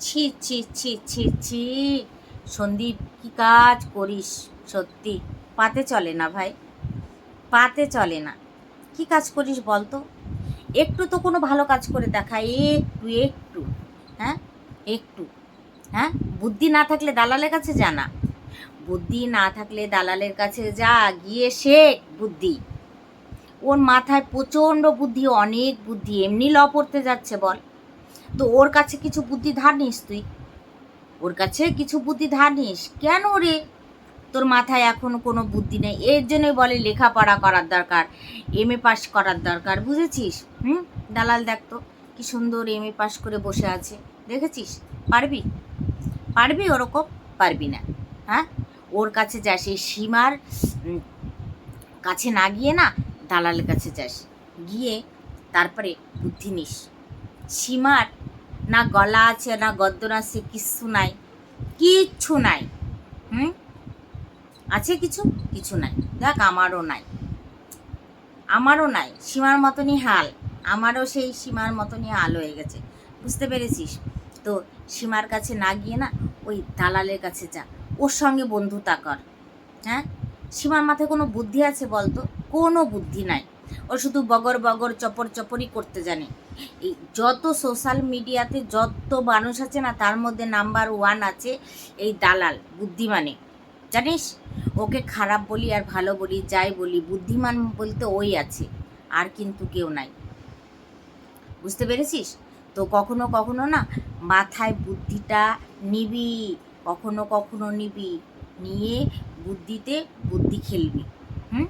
ছি ছি ছি ছি ছি। সন্দীপ, কি কাজ করিস? সত্যি। পাতে চলে না ভাই। পাতে চলে না। কি কাজ করিস বলতো একটু তো কোনো ভালো কাজ করে দেখা। একটু একটু। হ্যাঁ? একটু। হ্যাঁ? বুদ্ধি না থাকলে দালালের কাছে জানা বুদ্ধি না থাকলে দালালের কাছে যা। গিয়ে শেখ বুদ্ধি। ওর মাথায় প্রচণ্ড বুদ্ধি, অনেক বুদ্ধি। এমনি ল পড়তে যাচ্ছে বল। তো ওর কাছে কিছু বুদ্ধি ধার নিস তুই। ওর কাছে কিছু বুদ্ধি ধার নিস? কেন রে? তোর মাথায় এখনও কোনো বুদ্ধি নেই। এর জন্যই বলে লেখাপড়া করার দরকার এম এ পাস করার দরকার, বুঝেছিস? হুম? দালাল দেখ তো, কি সুন্দর এম এ পাস করে বসে আছে। দেখেছিস? পারবি? পারবি ওরকম? পারবি না। হ্যাঁ? ওর কাছে যাস, এই সীমার কাছে না গিয়ে না দালালের কাছে যাস। গিয়ে তারপরে বুদ্ধি নিস। সীমার না গলা আছে, না গদ্দর আছে, কিচ্ছু নাই। কিচ্ছু নাই। হুম? আছে কিছু? কিছু নাই। দেখ, আমারও নাই। আমারও নাই। সীমার মতনই হাল। আমারও সেই সীমার মতনই হাল হয়ে গেছে। বুঝতে পেরেছিস? তো সীমার কাছে না গিয়ে না, ওই দালালের কাছে যা। ওর সঙ্গে বন্ধুতা কর। হ্যাঁ? সীমার মাথায় কোনো বুদ্ধি আছে বলতো? কোনো বুদ্ধি নাই। ও শুধু বগর বগর, চপর চপরই করতে জানে। এই যত সোশ্যাল মিডিয়াতে যত মানুষ আছে না, তার মধ্যে নাম্বার ওয়ান আছে এই দালাল, বুদ্ধিমানে। জানিস? ওকে খারাপ বলি আর ভালো বলি, যাই বলি, বুদ্ধিমান বলতে ওই আছে, আর কিন্তু কেউ নাই। বুঝতে পেরেছিস? তো কখনো কখনো না, মাথায় বুদ্ধিটা নিবি, কখনো কখনো নিবি, নিয়ে বুদ্ধিতে বুদ্ধি খেলবি, হুম?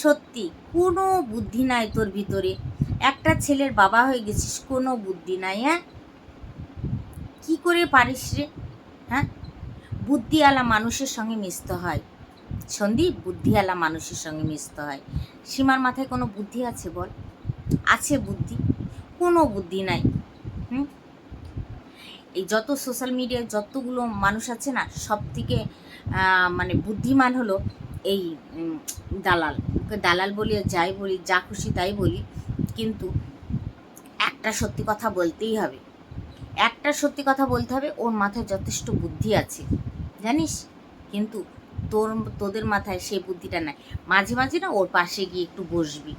সত্যি, কোনো বুদ্ধি নাই তোর ভিতরে। একটা ছেলের বাবা হয়ে গেছিস, কোনো বুদ্ধি নাই হ্যাঁ? কি করে পারিস রে হ্যাঁ? বুদ্ধিওয়ালা মানুষের সঙ্গে মিশতে হয়। সন্দীপ, বুদ্ধিওয়ালা মানুষের সঙ্গে মিশতে হয়। সীমার মাথায় কোনো বুদ্ধি আছে বল? আছে বুদ্ধি, কোনো বুদ্ধি নাই, হুম? এই যত সোশ্যাল মিডিয়ায় যতগুলো মানুষ আছে না সব থেকে মানে বুদ্ধিমান হলো এই দালাল। দালাল বলি যাই বলি, যা খুশি তাই বলি, কিন্তু একটা সত্যি কথা বলতেই হবে। একটা সত্যি কথা বলতে হবে, ওর মাথায় যথেষ্ট বুদ্ধি আছে। জানিস? কিন্তু তোর, তোদের মাথায় সেই বুদ্ধিটা নাই। মাঝে মাঝে না ওর পাশে গিয়ে একটু বসবি।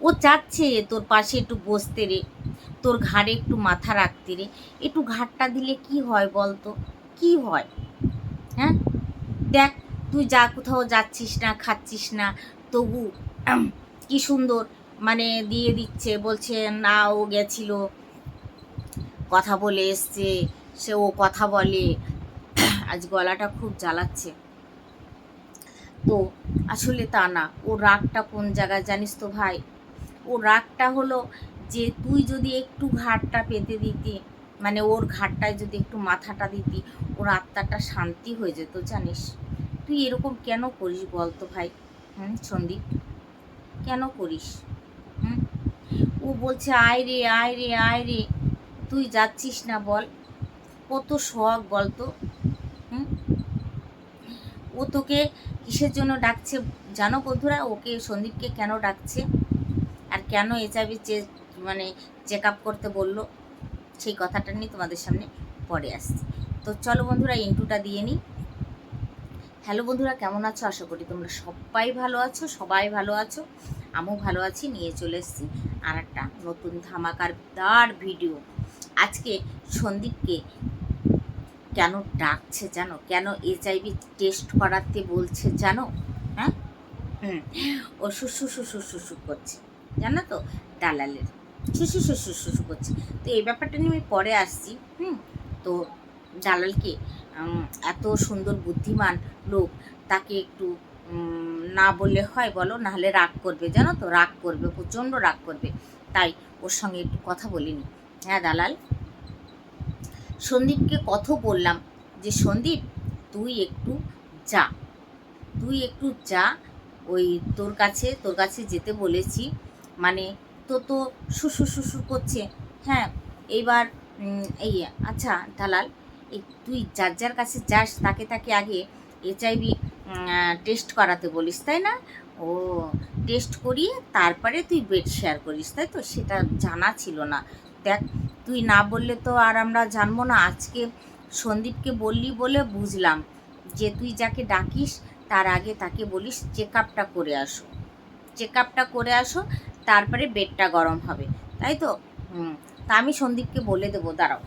ও চাচ্ছে তোর পাশে একটু বসতে রে। তোর ঘাড়ে একটু মাথা রাখতে রে। একটু ঘাটটা দিলে কি হয় বলতো? কি হয়? হ্যাঁ? দেখ তুই যা কোথাও যাচ্ছিস না, খাচ্ছিস না, তবু কি সুন্দর মানে দিয়ে দিচ্ছে, বলছে না, ও গেছিল। কথা বলে এসছে, সে ও কথা বলে। আজ গলাটা খুব জ্বালাচ্ছে। তো আসলে তা না, ও রাগটা কোন জায়গায় জানিস তো ভাই? ও রাগটা হলো যে তুই যদি একটু ঘাটটা পেতে দিতি মানে ওর ঘাটটায় যদি একটু মাথাটা দিতি, ওর আত্মাটা শান্তি হয়ে যেত, জানিস? তুই এরকম কেন করিস বলতো ভাই? হুম, সন্দীপ? কেন করিস? হুম? ও বলছে, আয় রে আয় রে আয় রে, তুই যাচ্ছিস না বল। কত শখ বলতো। হুম? ও তোকে কিসের জন্য ডাকছে? জানো বন্ধুরা, ওকে সন্দীপকে কেন ডাকছে? আর কেন এইচআইভি চে মানে চেক আপ করতে বলল? সেই কথাটা নিয়ে তোমাদের সামনে পরে আসছি। তো চলো বন্ধুরা ইন্টুটা দিয়ে নিই। হ্যালো বন্ধুরা, কেমন আছো? আশা করি তোমরা সবাই ভালো আছো, সবাই ভালো আছো। আমিও ভালো আছি, নিয়ে চলে এসেছি আর একটা নতুন ধামাকার দার ভিডিও আজকে সন্দীপকে কেন ডাকছে জানো? কেন এইচআইভি টেস্ট করাতে বলছে জানো? হ্যাঁ? হুম। ও শুশু শুশু শুশু করছে, জানো তো? দালালের। শুশু শুশু শুশু করছে। তো এই ব্যাপারটা নিয়ে আমি পরে আসছি, হুম? তো দালালকে এত সুন্দর বুদ্ধিমান লোক, তাকে একটু না বললে হয় বলো, নাহলে রাগ করবে, জানো তো? রাগ করবে, প্রচণ্ড রাগ করবে। তাই ওর সঙ্গে একটু কথা বলিনি। হ্যাঁ দালাল? সন্দীপকে কত বললাম যে, সন্দীপ, তুই একটু যা। তুই একটু যা, ওই তোর কাছে তোর কাছে যেতে বলেছি। মানে তো তো শুশু শুশু করছে। হ্যাঁ এইবার এই আচ্ছা দালাল তুই যার যার কাছে যাস, তাকে তাকে আগে এইচআইভি টেস্ট করাতে বলিস, তাই না? ও টেস্ট করিয়ে তারপরে তুই বেড শেয়ার করিস, তাই তো? সেটা জানা ছিল না। দেখ, তুই না বললে তো আর আমরা জানব না। আজকে সন্দীপকে বললি বলে বুঝলাম যে তুই যাকে ডাকিস, তার আগে তাকে বলিস চেক আপটা করে আসো। চেক আপটা করে আসো, তারপরে বেডটা গরম হবে। তাই তো? তা আমি সন্দীপকে বলে দেবো, দাঁড়াও।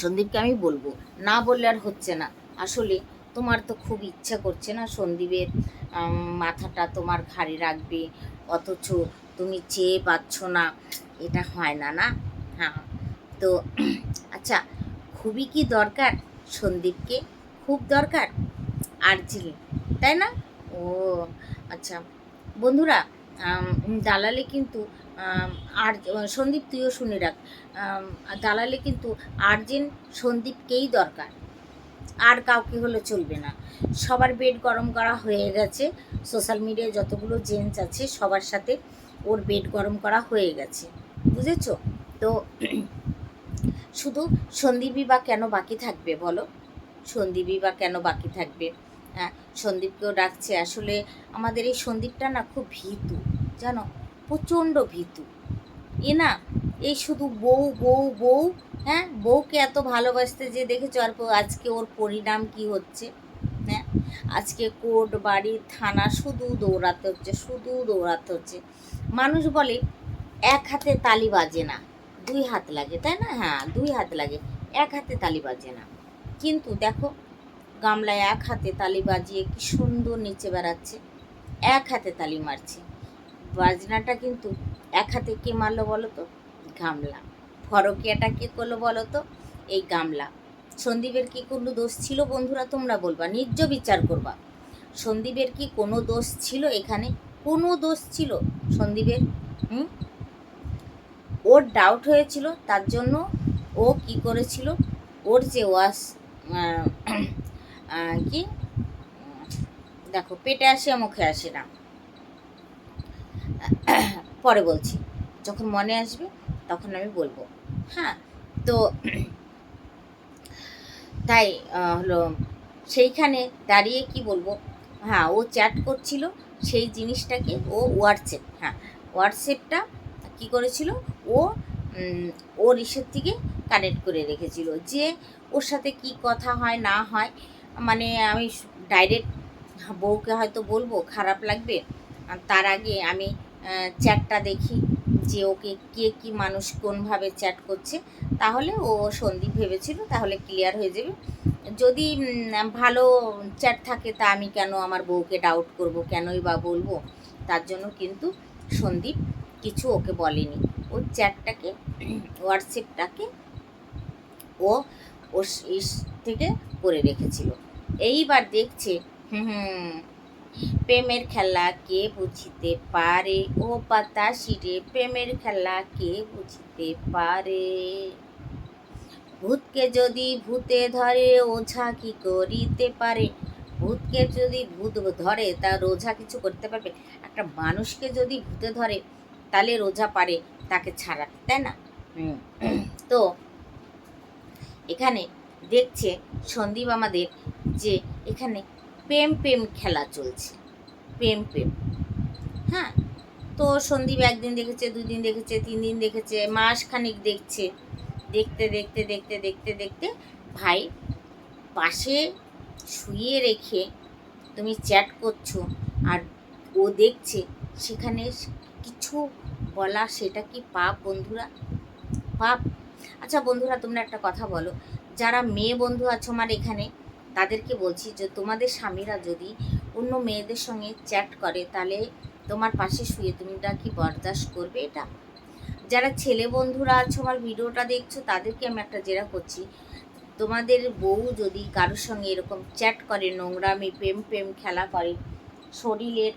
সন্দীপকে আমি বলব, না বললে আর হচ্ছে না। আসলে তোমার তো খুব ইচ্ছা করছে না সন্দীপের মাথাটা তোমার ঘাড়ে রাখবে, অথচ তুমি চেয়ে পাচ্ছ না, এটা হয় না না? হ্যাঁ। তো আচ্ছা খুবই কি দরকার সন্দীপকে? খুব দরকার? আর্জেন্ট তাই না? ও আচ্ছা। বন্ধুরা দালালে কিন্তু আর সন্দীপ তুইও শুনে রাখ। দালালে কিন্তু আর্জেন্ট সন্দীপকেই দরকার। আর কাউকে হলে চলবে না। সবার বেড গরম করা হয়ে গেছে। সোশ্যাল মিডিয়ায় যতগুলো জেন্টস আছে, সবার সাথে ওর বেড গরম করা হয়ে গেছে। বুঝেছ? তো শুধু সন্দীপই বা কেন বাকি থাকবে বলো? সন্দীপই বা কেন বাকি থাকবে? হ্যাঁ সন্দীপকেও ডাকছে। আসলে আমাদের এই সন্দীপটা না খুব ভীতু, জানো? প্রচণ্ড ভীতু। এ না এই শুধু বউ বউ বউ হ্যাঁ? বউকে এত ভালোবাসতে যে দেখেছ আর আজকে ওর পরিণাম কি হচ্ছে? হ্যাঁ? আজকে কোর্ট, বাড়ি, থানা শুধু দৌড়াতে হচ্ছে, শুধু দৌড়াতে হচ্ছে। মানুষ বলে, এক হাতে তালি বাজে না। দুই হাত লাগে, তাই না? হ্যাঁ দুই হাত লাগে, এক হাতে তালি বাজে না। কিন্তু দেখো, গামলায় এক হাতে তালি বাজিয়ে কি সুন্দর নিচে বেড়াচ্ছে। এক হাতে তালি মারছে। বাজনাটা কিন্তু এক হাতে কে মারলো বলো তো গামলা। ফরকিয়াটা কে করল বলো তো এই গামলা। সন্দীপের কি কোনো দোষ ছিল বন্ধুরা তোমরা বলবা? নির্জ বিচার করবা। সন্দীপের কি কোনো দোষ ছিল এখানে? কোনো দোষ ছিল সন্দীপের? হুম? ওর ডাউট হয়েছিল তার জন্য ও কি করেছিল? ওর যে আহ, কি? দেখো পেটে আসে মুখে আসে না। পরে বলছি। যখন মনে আসবে, তখন আমি বলব। হ্যাঁ তো তাই হলো, সেইখানে দাঁড়িয়ে কি বলব? হ্যাঁ ও চ্যাট করছিল সেই জিনিসটাকে, ও হোয়াটসঅ্যাপ হ্যাঁ হোয়াটসঅ্যাপটা কি করেছিল? ও ওর ইসের থেকে কানেক্ট করে রেখেছিল যে ওর সাথে কি কথা হয়, না হয়। মানে আমি ডাইরেক্ট বউকে হয়তো বলব, খারাপ লাগবে। তার আগে আমি চ্যাটটা দেখি যে ওকে কে কি মানুষ কোনভাবে চ্যাট করছে। তাহলে ও সন্দীপ ভেবেছিল তাহলে ক্লিয়ার হয়ে যাবে। যদি ভালো চ্যাট থাকে তা আমি কেন আমার বউকে ডাউট করব? কেনই বা বলব? তার জন্য কিন্তু সন্দীপ কিছু ওকে বলেনি। ও চ্যাটটাকে হোয়াটসঅ্যাপটাকে ও ওর থেকে করে রেখেছিল। এইবার দেখছে, হুম হুম প্রেমের খেলা কে বুঝিতে পারে? ও পাতা সিরে প্রেমের খেলা কে বুঝিতে পারে? ভূতকে যদি ভূতে ধরে ওঝা কি করিতে পারে? ভূতকে যদি ভূত ধরে তা ওঝা কিছু করতে পারবে? একটা মানুষকে যদি ভূতে ধরে তাহলে রোজা পারে তাকে ছাড়াতে তাই না? তো এখানে দেখছে সন্দীপ আমাদের যে এখানে প্রেম প্রেম খেলা চলছে। প্রেম প্রেম। হ্যাঁ তো সন্দীপ একদিন দেখেছে দুই দিন দেখেছে তিন দিন দেখেছে মাস খানিক দেখছে। দেখতে দেখতে দেখতে দেখতে দেখতে ভাই পাশে শুয়ে রেখে তুমি চ্যাট করছ আর ও দেখছে, সেখানে কিছু বলা সেটা কি পাপ বন্ধুরা? পাপ? আচ্ছা বন্ধুরা, তোমরা একটা কথা বলো। যারা মেয়ে বন্ধু আছো আমার এখানে তাদেরকে বলছি যে তোমাদের স্বামীরা যদি অন্য মেয়েদের সঙ্গে চ্যাট করে, তাহলে তোমার পাশে শুয়ে তুমিটা কি বরদাস্ত করবে এটা? যারা ছেলে বন্ধুরা আছো, আমার ভিডিওটা দেখছ, তাদেরকে আমি একটা জেরা করছি। তোমাদের বউ যদি কারোর সঙ্গে এরকম চ্যাট করে, নোংরামি, প্রেম প্রেম খেলা করে, শরীরের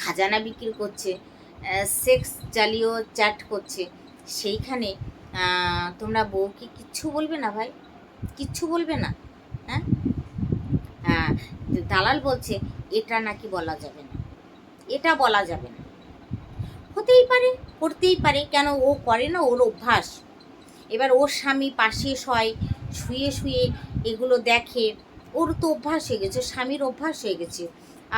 খাজানা বিক্রি করছে সেক্স জালিও চ্যাট করছে, সেইখানে তোমরা বউকে কিচ্ছু বলবে না ভাই? কিচ্ছু বলবে না হ্যাঁ? হ্যাঁ দালাল বলছে, এটা নাকি বলা যাবে না, এটা বলা যাবে না। হতেই পারে, করতেই পারে, কেন ও করে না, ওর অভ্যাস। এবার ওর স্বামী পাশে শয়, শুয়ে শুয়ে এগুলো দেখে, ওর তো অভ্যাস হয়ে গেছে, স্বামীর অভ্যাস হয়ে গেছে।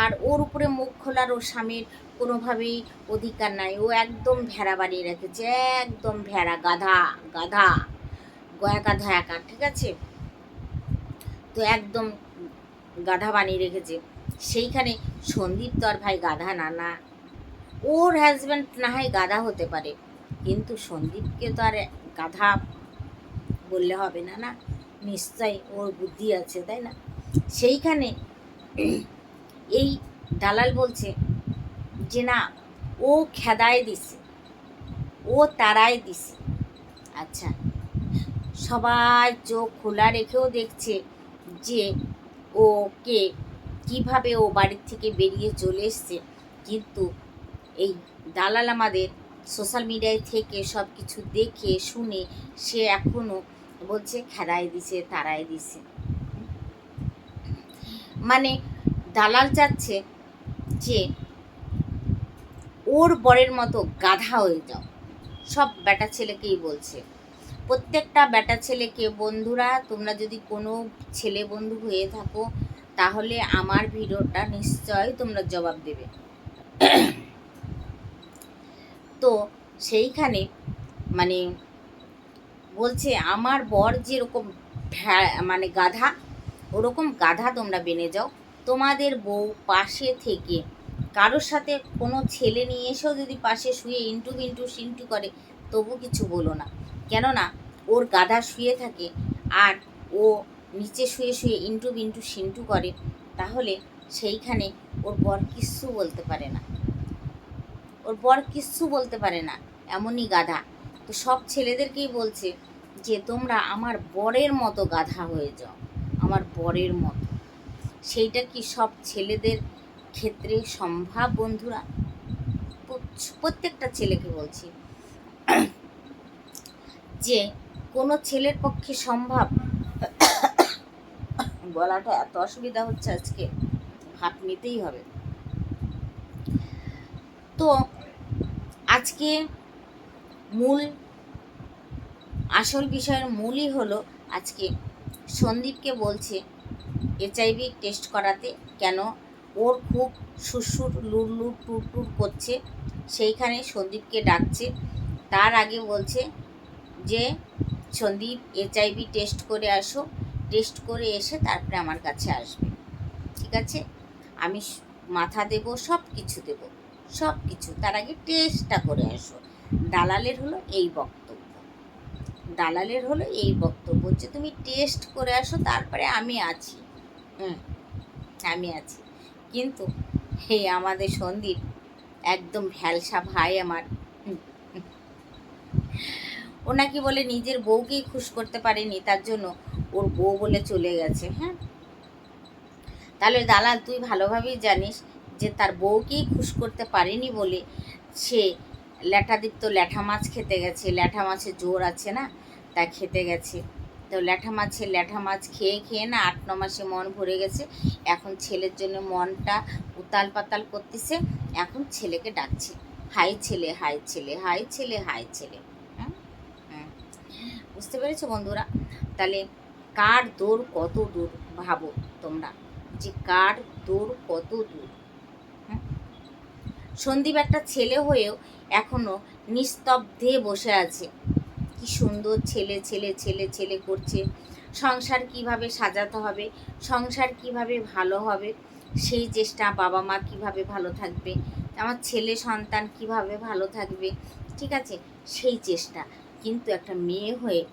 আর ওর উপরে মুখ খোলার ওর স্বামীর কোনোভাবেই অধিকার নাই, ও একদম ভেড়া বানিয়ে রেখেছে, একদম ভেড়া গাধা গাধা। গয়া গাধা একা ঠিক আছে? তো একদম গাধা বানিয়ে রেখেছে। সেইখানে সন্দীপ তো আর ভাই গাধা না না ওর হাজব্যান্ড না হয় গাধা হতে পারে। কিন্তু সন্দীপকে তো আর গাধা বললে হবে না না? নিশ্চয়ই ওর বুদ্ধি আছে, তাই না? সেইখানে এই দালাল বলছে যে, না, ও খেদায় দিছে। ও তারায় দিছে। আচ্ছা সবাই চোখ খোলা রেখেও দেখছে যে ওকে কীভাবে ও বাড়ির থেকে বেরিয়ে চলে এসছে। কিন্তু এই দালাল আমাদের সোশ্যাল মিডিয়ায় থেকে সব কিছু দেখে, শুনে সে এখনও বলছে খেদায় দিছে তারায় দিছে। মানে দালাল চাচ্ছে যে ওর বরের মতো গাধা হয়ে যাও। সব বেটা ছেলেকেই বলছে। প্রত্যেকটা বেটা ছেলেকে বন্ধুরা, তোমরা যদি কোনো ছেলে বন্ধু হয়ে থাকো, তাহলে আমার ভিডিওটা নিশ্চয়ই তোমরা জবাব দেবে। তো সেইখানে মানে বলছে, আমার বর যেরকম মানে গাধা, ওরকম গাধা তোমরা বেনে যাও। তোমাদের বউ পাশে থেকে কারোর সাথে কোনো ছেলে নিয়ে এসেও যদি পাশে শুয়ে ইন্টু বিন্টু সিন্টু করে, তবু কিছু বলো না। কেননা ওর গাধা শুয়ে থাকে আর ও নিচে শুয়ে শুয়ে ইন্টু বিন্টু সিন্টু করে, তাহলে সেইখানে ওর বর কিচ্ছু বলতে পারে না। ওর বর কিচ্ছু বলতে পারে না, এমনই গাধা। তো সব ছেলেদেরকেই বলছে যে, তোমরা আমার বরের মতো গাধা হয়ে যাও, আমার বরের মতো। সেইটা কি সব ছেলেদের ক্ষেত্রে সম্ভব বন্ধুরা? প্রত্যেকটা ছেলেকে বলছি। যে কোনো ছেলের পক্ষে সম্ভব। গলাটা এত অসুবিধা হচ্ছে আজকে। ভাত নিতেই হবে। তো আজকে মূল আসল বিষয়ের মূলই হলো আজকে সন্দীপকে বলছে এইচআইভি টেস্ট করাতে কেন ওর খুব লুর টুর টুর করছে। সেইখানে সন্দীপকে ডাকছে। তার আগে বলছে যে, সন্দীপ এইচআইভি টেস্ট করে আসো। টেস্ট করে এসে তারপরে আমার কাছে আসবে। ঠিক আছে? আমি মাথা দেব সব কিছু দেব। সব কিছু তার আগে টেস্টটা করে আসো। দালালের হলো এই বক্তব্য। দালালের হলো এই বক্তব্য যে, তুমি টেস্ট করে আসো, তারপরে আমি আছি। হুম, আমি আছি। কিন্তু হে আমাদের সন্দীপ, একদম ভ্যালসা ভাই আমার। ও নাকি বলে নিজের বউকেই খুশ করতে পারেনি, তার জন্য ওর বউ বলে চলে গেছে হ্যাঁ? তাহলে দালাল, তুই ভালোভাবেই জানিস যে তার বউকেই খুশ করতে পারেনি বলে সে ল্যাঠাদীপ্ত ল্যাঠা মাছ খেতে গেছে, ল্যাঠা মাছের জোর আছে না? তা খেতে গেছে। তো ল্যাঠা মাছের ল্যাঠা মাছ খেয়ে খেয়ে না আট ন মাসে মন ভরে গেছে, এখন ছেলের জন্য মনটা উতাল পাতাল করতেছে, এখন ছেলেকে ডাকছে হাই ছেলে হাই ছেলে হাই ছেলে হাই ছেলে। বুঝতে পেরেছ বন্ধুরা? তাহলে কার দৌড় কত দূর ভাবো তোমরা? যে কার দৌড় কত দূর? হুম? সন্দীপ একটা ছেলে হয়েও এখনও নিস্তব্ধে বসে আছে। কি সুন্দর ছেলে ছেলে ছেলে ছেলে করছে। সংসার কীভাবে সাজাতে হবে? সংসার কীভাবে ভালো হবে? সেই চেষ্টা বাবা মা কীভাবে ভালো থাকবে? আমার ছেলে সন্তান কীভাবে ভালো থাকবে? ঠিক আছে? সেই চেষ্টা। কিন্তু একটা মেয়ে হয়ে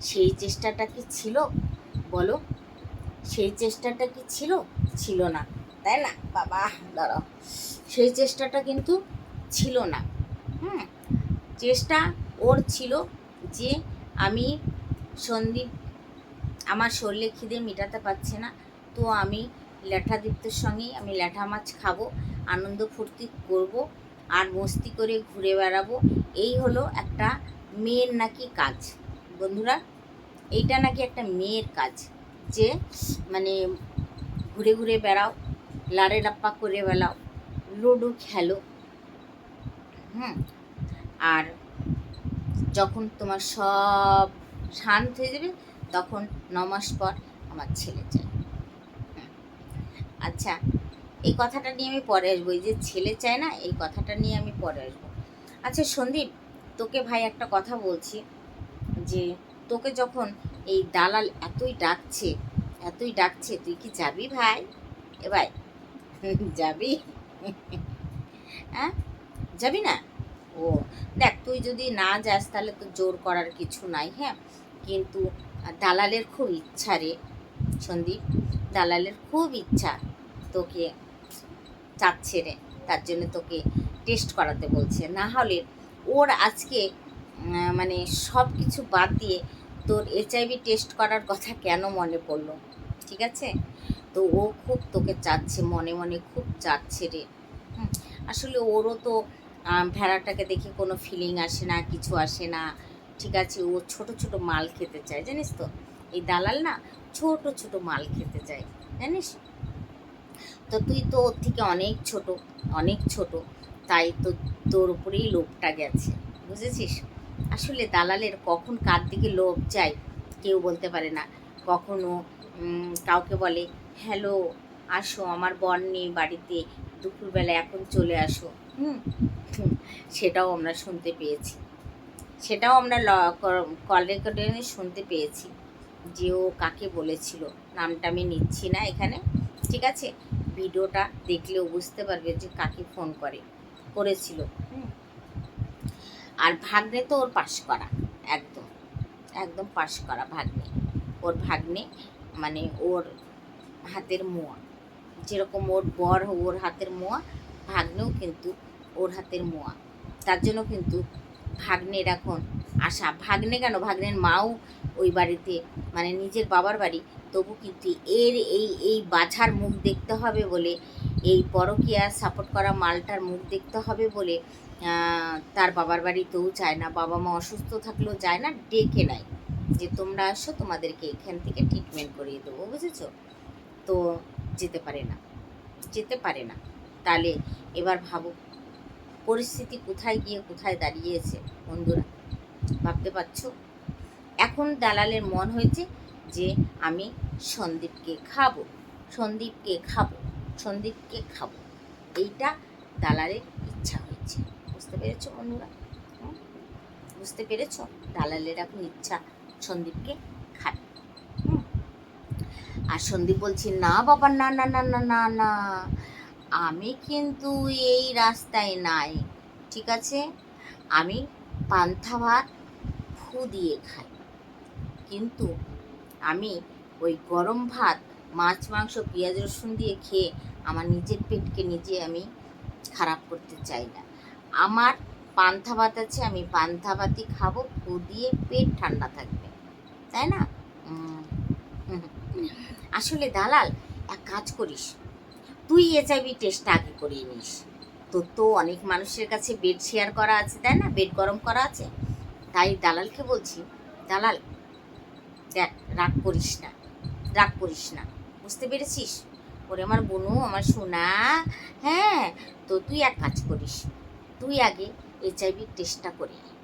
সেই চেষ্টাটা কি ছিল? বলো। সেই চেষ্টাটা কি ছিল? ছিল না। তাই না? বাবা, দাঁড়াও। সেই চেষ্টাটা কিন্তু ছিল না। হুম? চেষ্টা ওর ছিল যে আমি সন্দীপ, আমার শরীরে খিদে মেটাতে পারছে না, তো আমি ল্যাঠাদীপ্তর সঙ্গেই আমি ল্যাঠা মাছ খাব, আনন্দ ফুর্তি করব আর মস্তি করে ঘুরে বেড়াবো। এই হলো একটা মেয়ের নাকি কাজ। বন্ধুরা, এইটা নাকি একটা মেয়ের কাজ যে মানে ঘুরে ঘুরে বেড়াও, লাড়ে লাপ্পা করে বেড়াও, লুডো খেলো। হুম, আর যখন তোমার সব শান্ত হয়ে যাবে, তখন ন মাস পর আমার ছেলে চাই আচ্ছা এই কথাটা নিয়ে আমি পরে আসব, এই যে ছেলে চায় না, এই কথাটা নিয়ে আমি পরে আসব। আচ্ছা সন্দীপ, তোকে ভাই একটা কথা বলছি, যে তোকে যখন এই দালাল এতই ডাকছে এতই ডাকছে, তুই কি যাবি ভাই? এ ভাই, যাবি? হ্যাঁ যাবি না? ও, দেখ তুই যদি না যাস তাহলে তো জোর করার কিছু নাই হ্যাঁ? কিন্তু দালালের খুব ইচ্ছা রে সন্দীপ, দালালের খুব ইচ্ছা তোকে চাচ্ছে রে, তার জন্য তোকে টেস্ট করাতে বলছে। না হলে ওর আজকে মানে সব কিছু বাদ দিয়ে তোর এইচআইভি টেস্ট করার কথা কেন মনে পড়ল? ঠিক আছে? তো ও খুব তোকে চাচ্ছে, মনে মনে খুব চাচ্ছে রে। আসলে ওরও তো ভেড়াটাকে দেখে কোনো ফিলিং আসে না, কিছু আসে না। ঠিক আছে, ও ছোট ছোট মাল খেতে চায়, জানিস তো? এই দালাল না ছোট ছোট মাল খেতে চায়, জানিস? তো তুই তো ওর থেকে অনেক ছোট অনেক ছোট। তাই তো তোর উপরেই লোভটা গেছে, বুঝেছিস? আসলে দালালের কখন কার দিকে লোভ যায় কেউ বলতে পারে না। কখনো কাউকে বলে, হ্যালো, আসো, আমার বর নেই বাড়িতে, দুপুরবেলা এখন চলে আসো। হুম সেটাও আমরা শুনতে পেয়েছি। সেটাও আমরা কল রেকর্ডে শুনতে পেয়েছি যে ও কাকে বলেছিল। নামটা আমি নিচ্ছি না এখানে, ঠিক আছে? ভিডিওটা দেখলেও বুঝতে পারবে যে কাকে ফোন করে করেছিল। আর ভাগ্নে তো ওর পাশ করা একদম একদম পাশ করা ভাগ্নে। ওর ভাগ্নে মানে ওর হাতের মোয়া যেরকম ওর বর ওর হাতের মোয়া ভাগ্নেও কিন্তু ওর হাতের মোয়া। তার জন্য কিন্তু ভাগ্নের এখন আশা। ভাগ্নে কেন? ভাগ্নের মাও ওই বাড়িতে মানে নিজের বাবার বাড়ি তবু কিন্তু এর এই এই বাছার মুখ দেখতে হবে বলে, এই পরকীয়া সাপোর্ট করা মালটার মুখ দেখতে হবে বলে তার বাবার বাড়িতেও যায় না। বাবা মা অসুস্থ থাকলেও যায় না, ডেকে নেয় যে তোমরা আসো, তোমাদেরকে এখান থেকে ট্রিটমেন্ট করিয়ে দেবো, বুঝেছ? তো যেতে পারে না, যেতে পারে না। তাহলে এবার ভাবো, পরিস্থিতি কোথায় গিয়ে কোথায় দাঁড়িয়েছে বন্ধুরা? ভাবতে পারছ? এখন দালালের মন হয়েছে যে আমি সন্দীপকে খাব সন্দীপকে খাব সন্দীপকে খাব। এইটা দালালের ইচ্ছা হয়েছে। বুঝতে পেরেছ বন্ধুরা? বুঝতে পেরেছ? দালালের এখন ইচ্ছা সন্দীপকে হুম? আর সন্দীপ বলছে, না বাবা, না না না না না না। আমি কিন্তু এই রাস্তায় নাই, ঠিক আছে? আমি পান্থা ভাত ফু দিয়ে খাই। কিন্তু আমি ওই গরম ভাত, মাছ, মাংস, পেঁয়াজ, রসুন দিয়ে খেয়ে আমার নিজের পেটকে নিজে আমি খারাপ করতে চাই না। আমার পান্থা ভাত আছে, আমি পান্থা ভাতই খাব ফু দিয়ে পেট ঠান্ডা থাকবে। তাই না? আসলে দালাল, এক কাজ করিস। তুই এইচআইভি টেস্ট আগে করিয়ে নিস। তোর তো অনেক মানুষের কাছে বেড শেয়ার করা আছে, তাই না? বেড গরম করা আছে। তাই দালালকে বলছি, দালাল দেখ, রাগ করিস না, রাগ করিস না। বুঝতে পেরেছিস? ওরে আমার বোনু, আমার সোনা হ্যাঁ তো তুই এক কাজ করিস, তুই আগে এইচআইভি টেস্টটা করে আয়।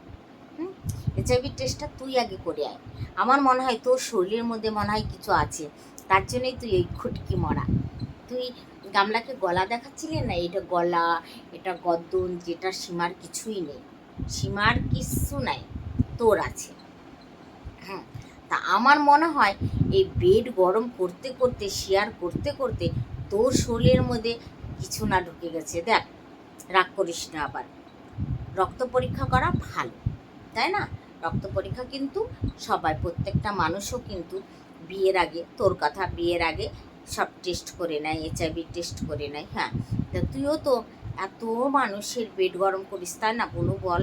হুম? এইচআইভি টেস্টটা তুই আগে করে আয়। আমার মনে হয় তোর শরীরের মধ্যে মনে হয় কিছু আছে, তার জন্যই তুই এই খুটকি মরা। তুই গামলাকে গলা দেখাচ্ছিলি না? এটা গলা, এটা গদ্দন যেটা সীমার কিছুই নেই। সীমার কিচ্ছু নাই, তোর আছে। হ্যাঁ তা আমার মনে হয় এই বেড গরম করতে করতে শেয়ার করতে করতে তোর শরীরের মধ্যে কিছু না ঢুকে গেছে। দেখ, রাগ করিস না আবার। রক্ত পরীক্ষা করা ভালো, তাই না? রক্ত পরীক্ষা কিন্তু সবাই, প্রত্যেকটা মানুষও কিন্তু বিয়ের আগে, তোর কথা বিয়ের আগে সব টেস্ট করে নেয় এইচআইভি টেস্ট করে নেয় হ্যাঁ? তা তুইও তো এত মানুষের পেট গরম করিস, তাই না বুনু বল?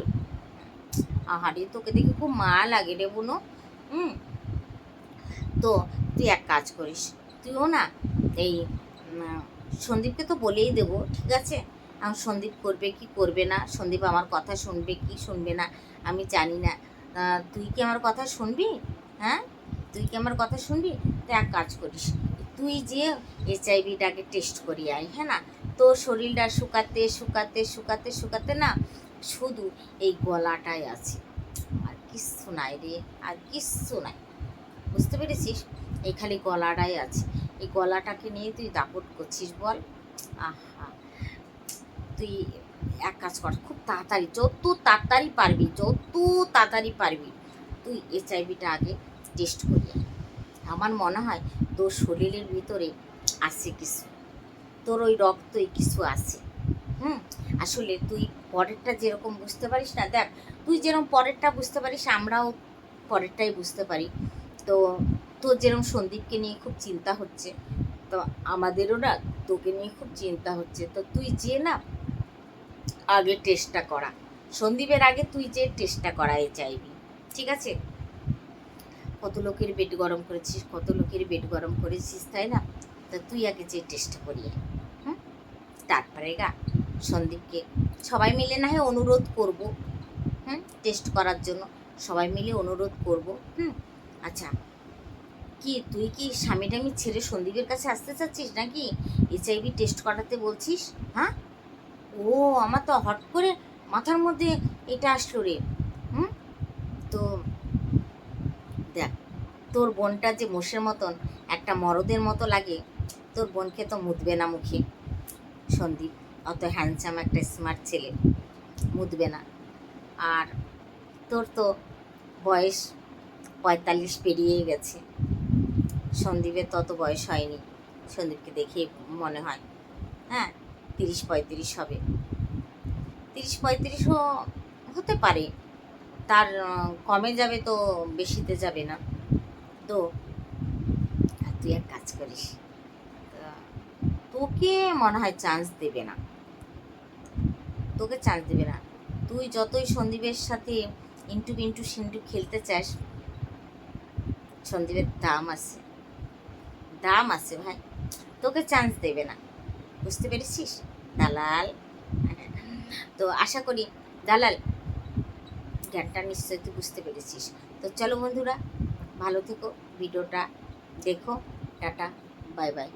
আহারে, তোকে দেখে খুব মা লাগে রে বোনো, হুম? তো তুই এক কাজ করিস, তুইও না এই সন্দীপকে তো বলেই দেবো, ঠিক আছে? এখন সন্দীপ করবে কি করবে না? সন্দীপ আমার কথা শুনবে কি শুনবে না? আমি জানি না। তুই কি আমার কথা শুনবি? হ্যাঁ? তুই কি আমার কথা শুনবি? তো এক কাজ করিস, তুই যে এইচআইভিটাকে টেস্ট করি আয় হ্যাঁ না? তোর শরীরটা শুকাতে শুকাতে শুকাতে শুকাতে না শুধু এই গলাটাই আছে। আর কিচ্ছু নাই রে, আর কিচ্ছু নাই। বুঝতে পেরেছিস? এই খালি গলাটাই আছে। এই গলাটাকে নিয়ে তুই দাপট করছিস বল। আহা। তুই এক কাজ কর, খুব তাড়াতাড়ি যত তাড়াতাড়ি পারবি যত তাড়াতাড়ি পারবি, তুই এইচআইভিটা আগে টেস্ট করি আমার মনে হয় তোর শরীরের ভিতরে আছে কিছু। তোর ওই রক্তই কিছু আছে। হুম? আসলে তুই পরেরটা যেরকম বুঝতে পারিস না, দেখ, তুই যেরকম পরেরটা বুঝতে পারিস, আমরাও পরেরটাই বুঝতে পারি। তো তোর যেরকম সন্দীপকে নিয়ে খুব চিন্তা হচ্ছে, তো আমাদেরও না তোকে নিয়ে খুব চিন্তা হচ্ছে। তো তুই যে না আগে টেস্টটা করা, সন্দীপের আগে তুই যে টেস্টটা করাই চাইবি ঠিক আছে? কত লোকের পেট গরম করেছিস, কত লোকের পেট গরম করেছিস, তাই না? তা তুই আগে যে টেস্টটা করিয়ে হুম? তারপরে গা, সন্দীপকে সবাই মিলে না হয় অনুরোধ করব, হুম? টেস্ট করার জন্য সবাই মিলে অনুরোধ করব, হুম? আচ্ছা। কি তুই কি স্বামী টামি ছেড়ে সন্দীপের কাছে আসতে চাচ্ছিস নাকি? এইচআইভি টেস্ট করাতে বলছিস হ্যাঁ? ও, আমার তো হট করে মাথার মধ্যে এটা আসলো রে। হুম? তো দেখ, তোর বোনটা যে মোষের মতন, একটা মরদের মতো লাগে, তোর বোনকে তো মুদবে না মুখে। সন্দীপ, অত হ্যান্ডসাম একটা স্মার্ট ছেলে, মুদবে না। আর তোর তো বয়স পঁয়তাল্লিশ পেরিয়ে গেছে। সন্দীপের তত বয়স হয়নি। সন্দীপকে দেখে মনে হয় হ্যাঁ তিরিশ পঁয়ত্রিশ হবে। তিরিশ পঁয়ত্রিশও হতে পারে। তার কমে যাবে তো বেশিতে যাবে না। তো তুই এক কাজ করিস। তোকে মনে হয় চান্স দেবে না। তোকে চান্স দেবে না। তুই যতই সন্দীপের সাথে ইন্টু বিন্টু সিন্টু খেলতে চাস সন্দীপের দাম আছে। দাম আছে ভাই। তোকে চান্স দেবে না। বুঝতে পেরেছিস? দালাল। তো আশা করি, দালাল, জ্ঞানটা নিশ্চয়ই তুই বুঝতে পেরেছিস। তো চলো বন্ধুরা, ভালো থেকো, ভিডিওটা দেখো। Tata, bye bye.